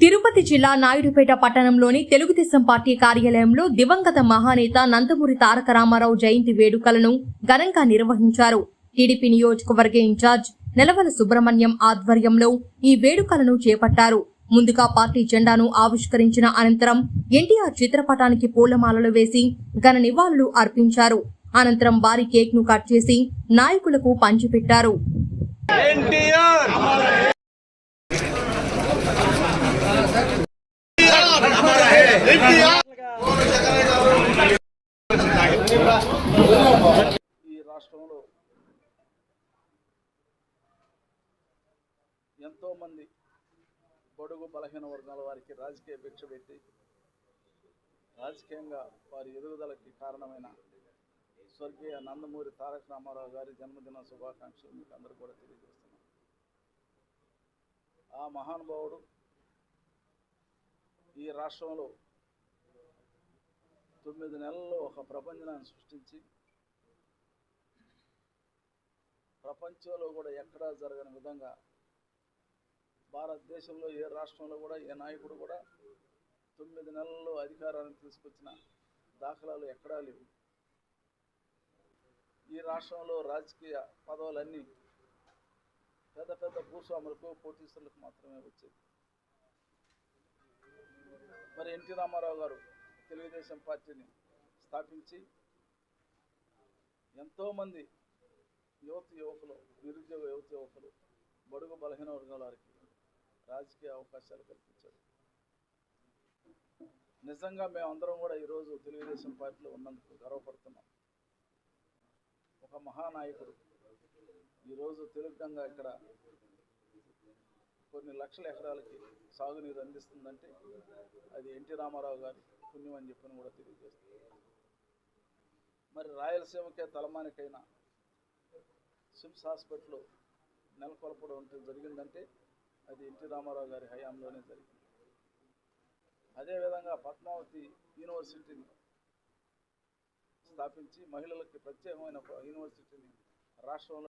తిరుపతి జిల్లా నాయుడుపేట పట్టణంలోని తెలుగుదేశం పార్టీ కార్యాలయంలో దివంగత మహానేత నందమూరి తారక రామారావు జయంతి వేడుకలను ఘనంగా నిర్వహించారు. టీడీపీ నియోజకవర్గ ఇన్ఛార్జ్ నెలవల సుబ్రహ్మణ్యం ఆధ్వర్యంలో ఈ వేడుకలను చేపట్టారు. ముందుగా పార్టీ జెండాను ఆవిష్కరించిన అనంతరం ఎన్టీఆర్ చిత్రపటానికి పూలమాలలు వేసి ఘన నివాళులు అర్పించారు. అనంతరం భారీ కేక్ను కట్ చేసి నాయకులకు పంచిపెట్టారు. ఎన్టీఆర్ ఈ రాష్ట్రంలో ఎంతోమంది బడుగు బలహీన వర్గాల వారికి రాజకీయ భిక్ష పెట్టి రాజకీయంగా వారి ఎదుగుదలకి కారణమైన స్వర్గీయ నందమూరి తారక రామారావు గారి జన్మదిన శుభాకాంక్షలు మీకు అందరూ కూడా తెలియజేస్తున్నాను ఆ మహానుభావుడు ఈ రాష్ట్రంలో తొమ్మిది నెలల్లో ఒక ప్రపంచాన్ని సృష్టించి ప్రపంచంలో కూడా ఎక్కడా జరగని విధంగా భారతదేశంలో ఏ రాష్ట్రంలో కూడా ఏ నాయకుడు కూడా తొమ్మిది నెలల్లో అధికారాన్ని తీసుకొచ్చిన దాఖలాలు ఎక్కడా లేవు. ఈ రాష్ట్రంలో రాజకీయ పదవులన్నీ పెద్ద పెద్ద భూస్వాములకు కోటీశ్వరులకు మాత్రమే వచ్చేది మరి ఎన్టీ రామారావు గారు తెలుగుదేశం పార్టీని స్థాపించి ఎంతోమంది యువత యువకులు నిరుద్యోగ యువత యువకులు బడుగు బలహీన వర్గాల వారికి రాజకీయ అవకాశాలు కల్పించారు నిజంగా మేమందరం కూడా ఈరోజు తెలుగుదేశం పార్టీలో ఉన్నందుకు గర్వపడుతున్నాం. ఒక మహానాయకుడు. ఈరోజు తెలుగుగా ఇక్కడ కొన్ని లక్షల ఎకరాలకి సాగునీరు అందిస్తుందంటే అది ఎన్టీ రామారావు గారి పుణ్యం అని చెప్పని కూడా తెలియజేస్తుంది. మరి రాయలసీమకే తలమానికైన సిమ్స్ హాస్పిటల్ నెలకొల్పడం జరిగిందంటే అది ఎన్టీ రామారావు గారి హయాంలోనే జరిగింది. అదేవిధంగా పద్మావతి యూనివర్సిటీని స్థాపించి మహిళలకి ప్రత్యేకమైన యూనివర్సిటీని రాష్ట్రంలో